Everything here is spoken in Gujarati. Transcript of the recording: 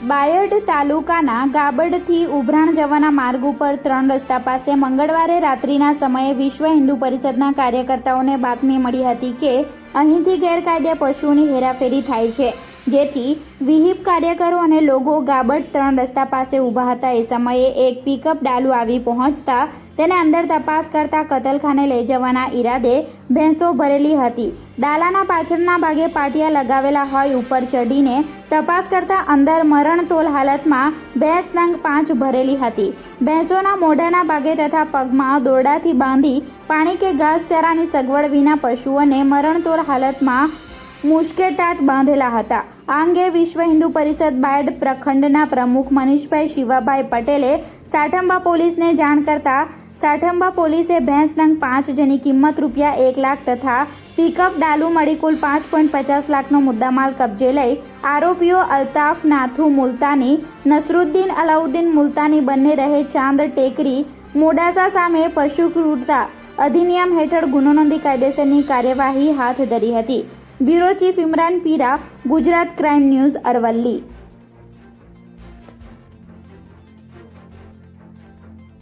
બાયડ તાલુકાના ગાબડથી ઉભરાણ જવાના માર્ગ ઉપર ત્રણ રસ્તા પાસે મંગળવારે રાત્રિના સમયે વિશ્વ હિન્દુ પરિષદના કાર્યકર્તાઓને બાતમી મળી હતી કે અહીંથી ગેરકાયદે પશુઓની હેરાફેરી થાય છે. જેથી વિહિપ કાર્યકરો અને લોકો ગાબડ ત્રણ રસ્તા પાસે ઊભા હતા. એ સમયે એક પિકઅપ ડાલુ આવી પહોંચતા તેને અંદર તપાસ કરતા કતલખાને લઈ જવાના ઈરાદે ભેંસો ભરેલી હતી. ડાલાના પાછળના ભાગે પાટિયા લગાવેલા હોય ઉપર ચડીને તપાસ કરતા અંદર મરણતોલ હાલતમાં ભેંસ નંગ પાંચ ભરેલી હતી. ભેંસોના મોઢાના ભાગે તથા પગમાં દોરડાથી બાંધી પાણી કે ઘાસચારાની સગવડ વિના પશુઓને મરણતોલ હાલતમાં મુશ્કેટાટ બાંધેલા હતા. આ અંગે વિશ્વ હિન્દુ પરિષદ બાયડ પ્રખંડના પ્રમુખ મનીષભાઈ શિવાભાઈ પટેલે સાઠંબા પોલીસને જાણ કરતા સાઠંબા પોલીસે ભેંસ નંગ પાંચ જેની કિંમત રૂપિયા એક લાખ તથા પિકઅપ ડાલુ મળી કુલ પાંચ પોઈન્ટ પચાસ લાખનો મુદ્દામાલ કબજે લઈ આરોપીઓ અલ્તાફ નાથુ મુલતાની, નસરુદ્દીન અલાઉદ્દીન મુલતાની બંને રહે ચાંદ ટેકરી, મોડાસા સામે પશુ ક્રૂરતા અધિનિયમ હેઠળ ગુનો નોંધી કાયદેસરની કાર્યવાહી હાથ ધરી હતી. Bureau chief Imran Pira Gujarat crime news Aravalli.